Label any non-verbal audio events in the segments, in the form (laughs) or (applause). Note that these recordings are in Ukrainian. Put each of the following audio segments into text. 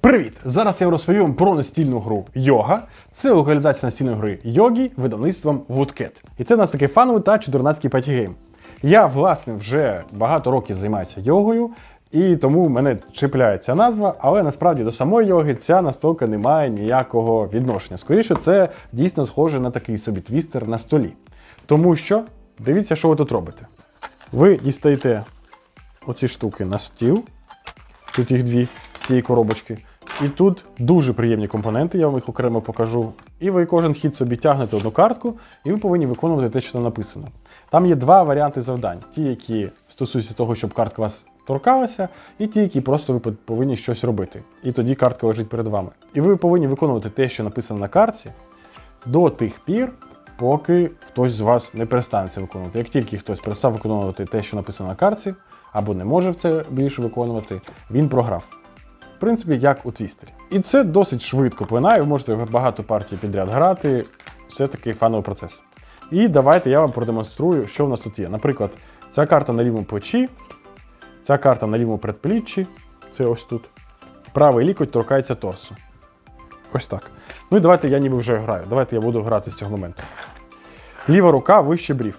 Привіт! Зараз я розповім про настільну гру Йога. Це локалізація настільної гри Йогі видавництвом Woodcat. І це в нас такий фановий та чудернацький патігейм. Я, власне, вже багато років займаюся йогою, і тому мене чіпляє ця назва, але насправді до самої йоги ця настолка не має ніякого відношення. Скоріше, це дійсно схоже на такий собі твістер на столі. Тому що дивіться, що ви тут робите. Ви дістаєте оці штуки на стіл. Тут їх дві цієї коробочки. І тут дуже приємні компоненти, я вам їх окремо покажу. І ви кожен хід собі тягнете одну картку, і ви повинні виконувати те, що там написано. Там є два варіанти завдань: ті, які стосуються того, щоб картка вас торкалася, і ті, які просто ви повинні щось робити. І тоді картка лежить перед вами. І ви повинні виконувати те, що написано на картці, до тих пір, поки хтось з вас не перестане це виконувати. Як тільки хтось перестав виконувати те, що написано на картці, або не може це більше виконувати, він програв. Принципі, як у твістері. І це досить швидко плинає, ви можете багато партій підряд грати. Це такий фановий процес. І давайте я вам продемонструю, що в нас тут є. Наприклад, ця карта на лівому плечі, ця карта на лівому предпліччі, це ось тут. Правий лікоть торкається торсу. Ось так. Ну і давайте я ніби вже граю. Давайте я буду грати з цього моменту. Ліва рука вище брів.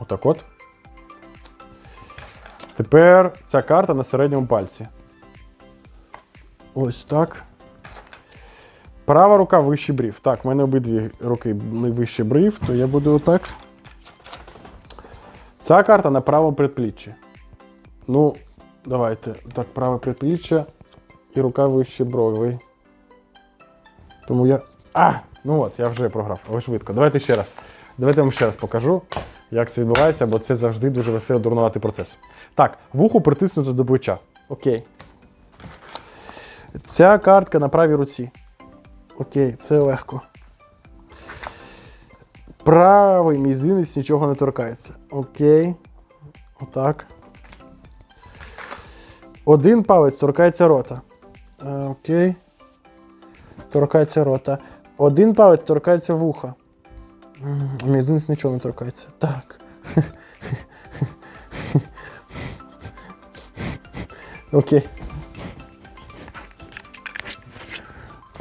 Отак от. Тепер ця карта на середньому пальці. Ось так. Права рука вище брів. Так, в мене обидві руки не вище брів, то я буду отак. Ця карта на правому предпліччі. Ну, давайте. Так, праве предпліччя і рука вище брови. Тому я. А! Ну от, я вже програв, але швидко. Давайте ще раз. Давайте вам ще раз покажу, як це відбувається, бо це завжди дуже весело дурнуватий процес. Так, вухо притиснуто до плеча. Окей. Ця картка на правій руці. Окей, це легко. Правий мізинець нічого не торкається. Окей. Отак. Один палець торкається рота. Е, Окей. Торкається рота. Один палець торкається вуха. Мізинець нічого не торкається. Так. (laughs) Окей.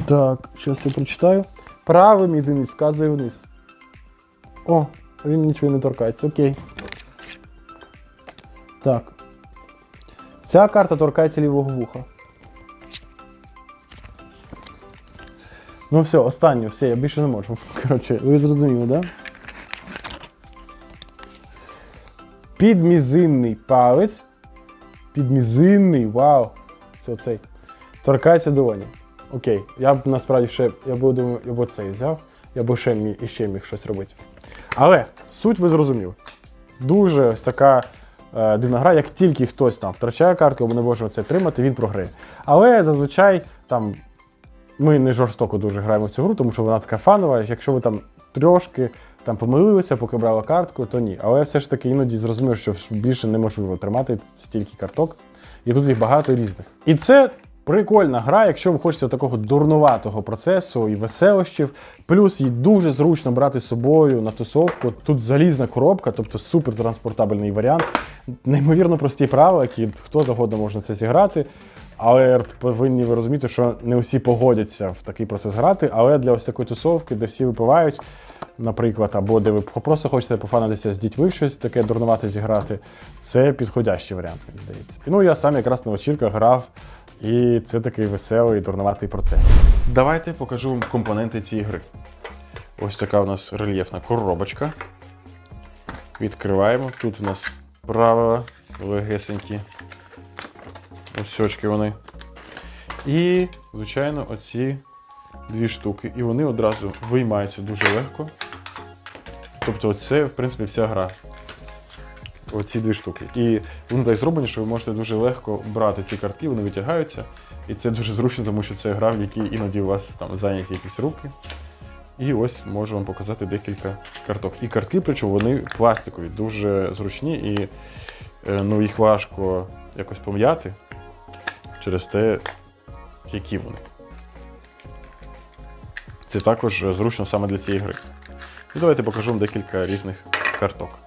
Так, зараз я прочитаю. Правий мізинець вказує вниз. О, він нічого не торкається. Окей. Так. Ця карта торкається лівого вуха. Ну все, останнє, все, я більше не можу. (laughs) Коротше, ви зрозуміли, так? Да? Підмізинний палець. Підмізинний, вау. Це оцей. Торкається долоні. Окей, я б насправді ще, я б думаю, я б цей взяв, я б ще міг, іще міг щось робити. Але суть ви зрозуміли. Дуже ось така е, дивна гра, як тільки хтось там втрачає картку або не може це тримати, він програє. Але зазвичай там ми не жорстоко дуже граємо в цю гру, тому що вона така фанова. Якщо ви там трошки там помилилися, поки брали картку, то ні. Але все ж таки іноді зрозумів, що більше неможливо тримати стільки карток. І тут їх багато різних. І це прикольна гра, якщо ви хочете такого дурнуватого процесу і веселощів. Плюс її дуже зручно брати з собою на тусовку. Тут залізна коробка, тобто супертранспортабельний варіант. Неймовірно прості правила, які хто завгодно може це зіграти. Але повинні ви розуміти, що не усі погодяться в такий процес грати. Але для ось такої тусовки, де всі випивають, наприклад, або де ви просто хочете пофанитися з дітьми щось таке дурнувате зіграти, це підходящий варіант, мені здається. Ну я сам якраз на вечірках грав, і це такий веселий дурнуватий процес. Давайте покажу вам компоненти цієї гри. Ось така у нас рельєфна коробочка. Відкриваємо. Тут у нас правила легесенькі. осьочки вони. І, звичайно, оці дві штуки. І вони одразу виймаються дуже легко. Тобто, це, в принципі, вся гра. Оці дві штуки. І вони так зроблені, що ви можете дуже легко брати ці картки, вони витягаються. І це дуже зручно, тому що це гра, в якій іноді у вас там зайняті якісь руки. І ось можу вам показати декілька карток. І картки, причому вони пластикові, дуже зручні і е, ну, їх важко якось пом'яти через те, які вони. Це також зручно саме для цієї гри. І давайте покажу вам декілька різних карток.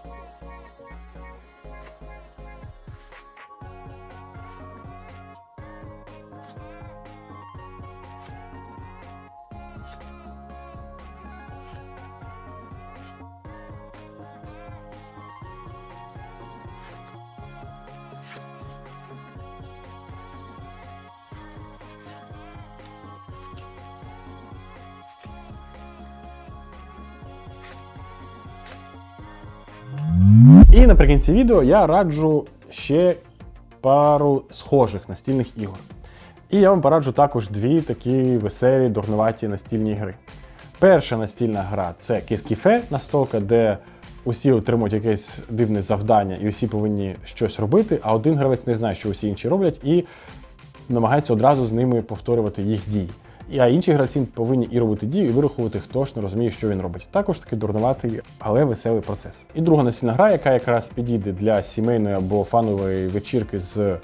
І наприкінці відео я раджу ще пару схожих настільних ігор. І я вам пораджу також дві такі веселі, дурнуваті настільні гри. Перша настільна гра це Кіскіфе настолка, де усі отримують якесь дивне завдання і усі повинні щось робити, а один гравець не знає, що усі інші роблять, і намагається одразу з ними повторювати їх дії. А інші гравці повинні і робити дію, і вирахувати, хто ж не розуміє, що він робить. Також такий дурнуватий, але веселий процес. І друга настільна гра, яка якраз підійде для сімейної або фанової вечірки з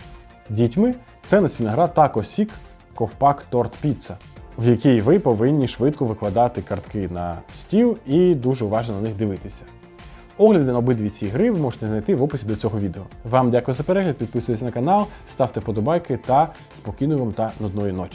дітьми, це настільна гра Taco Seek Ковпак Торт Піца, в якій ви повинні швидко викладати картки на стіл і дуже уважно на них дивитися. Огляди на обидві ці гри ви можете знайти в описі до цього відео. Вам дякую за перегляд, підписуйтесь на канал, ставте подобайки та спокійної вам та нудної ночі.